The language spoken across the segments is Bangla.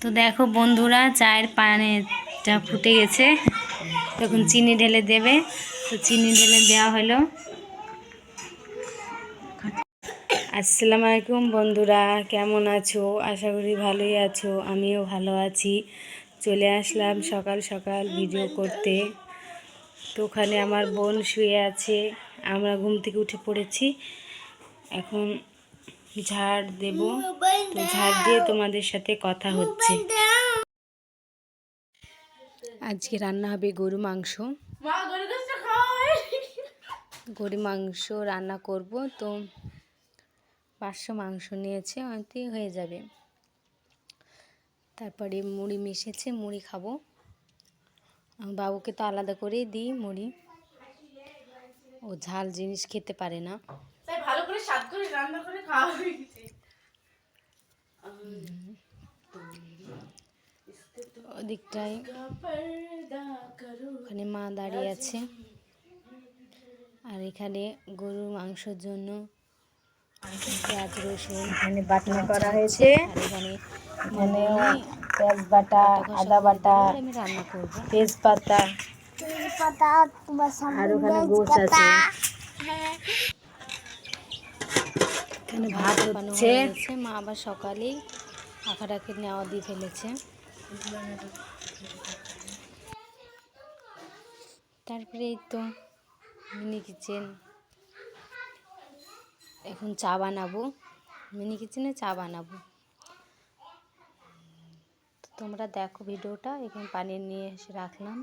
তো দেখো বন্ধুরা, চায়ের পানেটা ফুটে গেছে। তখন চিনি ঢেলে দেবে। তো চিনি ঢেলে দেওয়া হলো। আসসালামু আলাইকুম বন্ধুরা, কেমন আছো? আশা করি ভালোই আছো, আমিও ভালো আছি। চলে আসলাম সকাল সকাল ভিডিও করতে। তো ওখানে আমার বোন শুয়ে আছে, আমরা ঘুম থেকে উঠে পড়েছি। এখন ঝাড় দেব। তো ঝাড় দিয়ে তোমাদের সাথে কথা হচ্ছে। আজকে রান্না হবে গরু মাংস। গরু মাংস রান্না করব। তো পাঁচশো মাংস নিয়েছে অনেকটাই হয়ে যাবে। তারপরে মুড়ি মিশেছে মুড়ি খাব। বাবুকে তো আলাদা করেই দিই মুড়ি। ও ঝাল জিনিস খেতে পারে না। করে স্বাদ করে রান্না করে খাওয়া হয়ে গেছে। ওদিকটায় ওখানে মা দাঁড়িয়ে আছে। আর এখানে গরুর মাংসের জন্য পেঁয়াজ রসুন এখানে বাটনা করা হয়েছে। এখানে এখানে পেঁয়াজ বাটা আদা বাটা আমি রান্না করব। তেজপাতা। আর ওখানে গোস আছে। এখানে ভাত হচ্ছে। মা আবার সকালেই আঁকাটাকে নেওয়া দিয়ে ফেলেছে। তারপরে এই তো মিনি কিচেন। এখন চা বানাবো। মিনি কিচেনে চা বানাবো। তোমরা দেখো ভিডিওটা এখানে পানি নিয়ে এসে রাখলাম।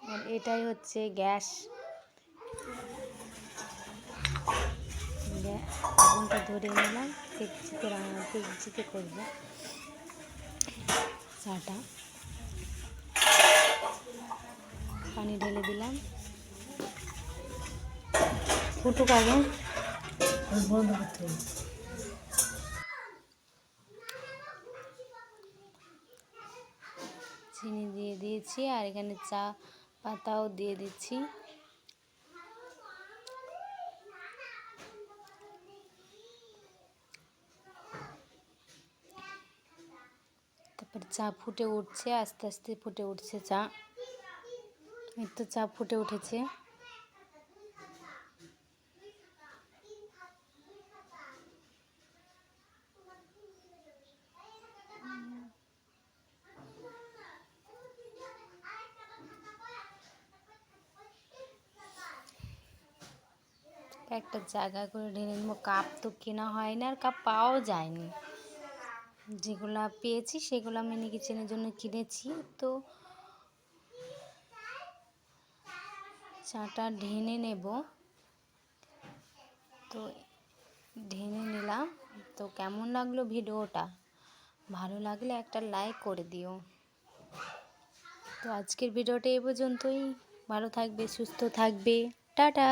আর এটাই হচ্ছে গ্যাস। আগুনটা ধরে নিলাম দেখছিতে রান্না দেখছিতে করব চাটা। পানি ঢেলে দিলাম। ফুটুক আগে। চিনি দিয়ে দিয়েছি, আর এখানে চা পাতাও দিয়ে দিচ্ছি। তারপর চা ফুটে উঠছে, আস্তে আস্তে ফুটে উঠছে চা। এই তো চা ফুটে উঠেছে। একটা জায়গা করে ঢেলে নেব। কাপ তো কেনা হয় না আর কাপ পাওয়াও যায়নি। যেগুলা পেয়েছি সেগুলো মিনি কিচেনের জন্য কিনেছি। তো চাটা ঢেনে নেব। তো ঢেনে নিলাম। তো কেমন লাগল ভিডিওটা? ভালো লাগলে একটা লাইক করে দিও। তো আজকের ভিডিওটা এ পর্যন্তই। ভালো থাকবে, সুস্থ থাকবে। টাটা!